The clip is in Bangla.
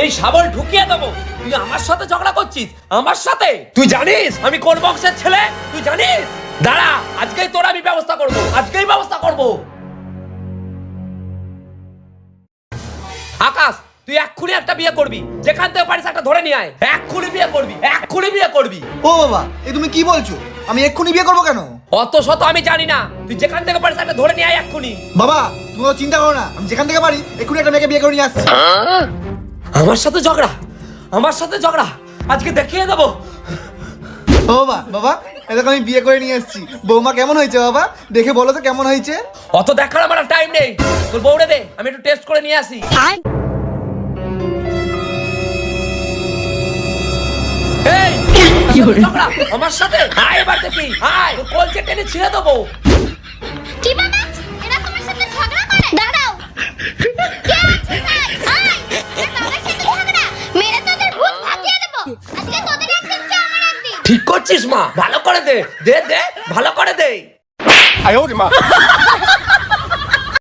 এই শাবল ঢুকিয়ে দেবো। তুই আমার সাথে ঝগড়া করছিস? আমার সাথে? তুই জানিস আমি কোন বংশের ছেলে? তুই জানিস? দাঁড়া আজকেই তোর আমি ব্যবস্থা করব। আজকেই ব্যবস্থা করব। আকাশ তুই এক্ষুনি একটা বিয়ে করবি। যেখান থেকে পারিস একটা ধরে নিয়ে আয়। এক্ষুনি বিয়ে করবি এক্ষুনি বিয়ে করবি। ও বাবা এ তুমি কি বলছো? আমি এক্ষুনি বিয়ে করব কেন? অত শত আমি জানি না। তুই যেখান থেকে পারিস একটা ধরে নিয়ে আয় এক্ষুনি বাবা তুমি চিন্তা করো না। আমি যেখান থেকে পারি এক্ষুনি একটা মেয়েকে বিয়ে করে নিয়ে আসছি। আমার সাথে ঝগড়া আমার সাথে ঝগড়া। আজকে দেখিয়ে দেবো। ও বাবা বাবা এদেরকে আমি বিয়ে করে নিয়ে এসেছি। বৌমা কেমন হয়েছে বাবা? দেখে বলো তো কেমন হয়েছে। অত দেখার আমার টাইম নেই। তোর বউরে দে আমি একটু টেস্ট করে নিয়ে আসি। এই, আমার সাথে? আয় এবার দেখি। আয় তোর কলকে টেনে ছিঁড়ে দেবো। ঠিক করছিস মা ভালো করে দে দে দে ভালো করে দে। আয় মা।